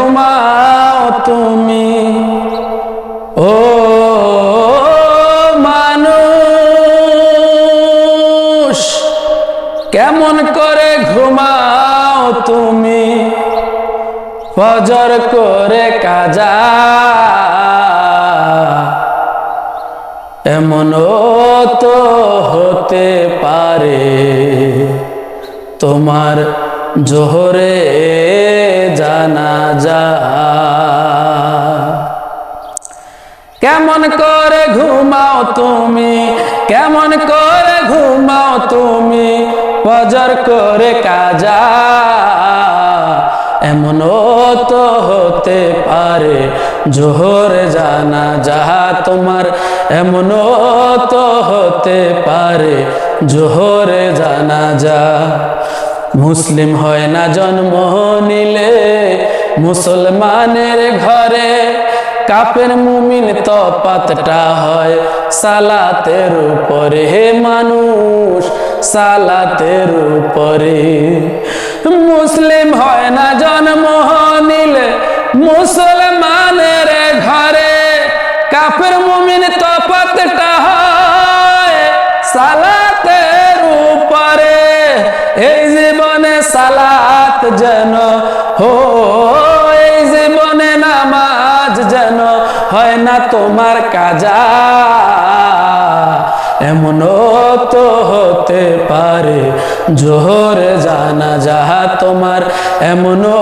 ঘুমাও তুমি। ও মানুষ, কেমন করে ঘুমাও তুমি? ফজর করে কাজা। এমনও তো হতে পারে তোমার জোহরে জানা যা। কেমন করে ঘুমাও তুমি, কেমন করে ঘুমাও তুমি, ফজর করে কাজা। এমনও তো হতে পারে জোহর জানা যাহা তোমার এমনও তো হতে পারে জোহরে জানা যা। মুসলিম হয় না জন্ম নিলে মুসলমানের ঘরে কাপের মুমিন তপাতটা হয়। সালাতের উপরে হে মানুষ, সালাতের উপরে। মুসলিম হয় না জন্ম নিলে মুসলমানের ঘরে কাপের মুমিন তপাতটা হয়। সালাতের হয় না তোমার কাজা। এমনও তো হতে পারে, জোহরে জানা যাহা তোমার। এমনও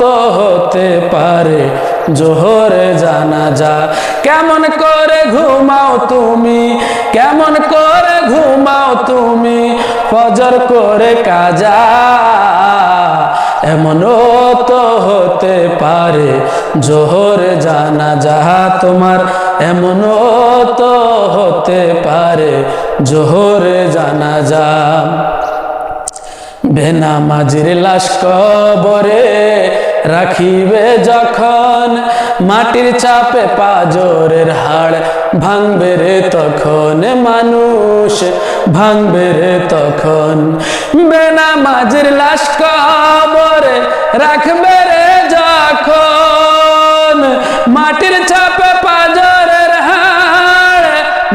তো হতে পারে, জোহরে জানা যা কেমন করে ঘুমাও তুমি, কেমন করে ঘুমাও তুমি, ফজর করে কাজা। এমনও তো হতে পারে, জোহর জানা যাহা তোমার এমনও তো হতে পারে, জোহর জানা যা। বেনামাজির লাশ কবরে রাখিবে যখন মাটির চাপে পাজরের হাড় ভাঙবে রে তখন মানুষ, ভাঙবে রে তখন। বেনামাজির লাশ কবরে রাখবে রে যখন। মাটির চাপে পাজরের হাড়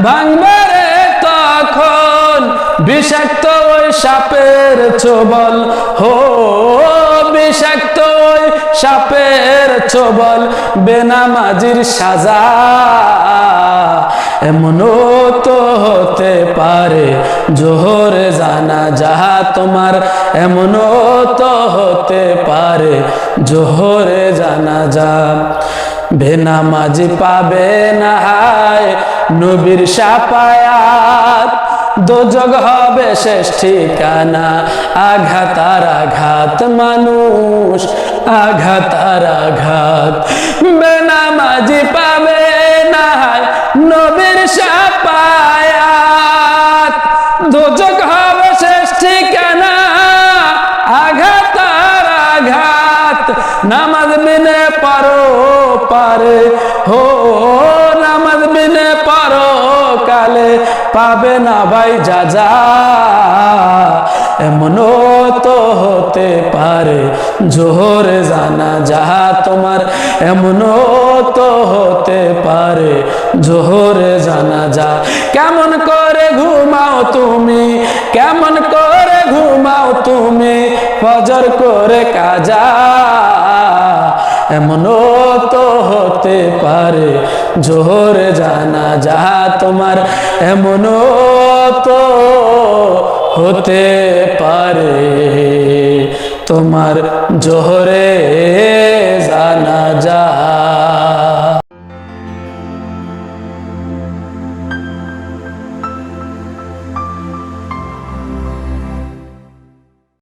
ভাঙবে রে তখন। বিষাক্ত ওই সাপের ছোবল হো সাপের ছোবল, বেনামাজির সাজা। এমনও তো হতে পারে জোহরে জানা যাহা তোমার। এমনও তো হতে পারে জোহরে জানা যা বেনামাজি পাবে না হায় নবীর সাপায়াত। দোজগ হবে শেষ ঠিকানা। আঘাত আর আঘাত মানুষ আঘাত আর আঘাত। বেনামাজি পাবে না নবীর সাপায়াত দোজগ হবে শেষ ঠিকানা, আঘাত আর আঘাত। নামাজ বিনে পারো, পারে হো, নামাজ বিনে পারো, কালে পাবে না ভাই যা যা। এমনও তো হতে পারে, জোহরে জানা যাহা তোমার। এমনও তো হতে পারে, জোহরে জানা যা। কেমন করে ঘুমাও তুমি, কেমন করে ঘুমাও তুমি, ফজর করে কাজা। এমনও তো হতে পারে, জোহরে জানা যাহা তোমার। এমনও তো হতে পারে। তোমার জোহরে জানা যা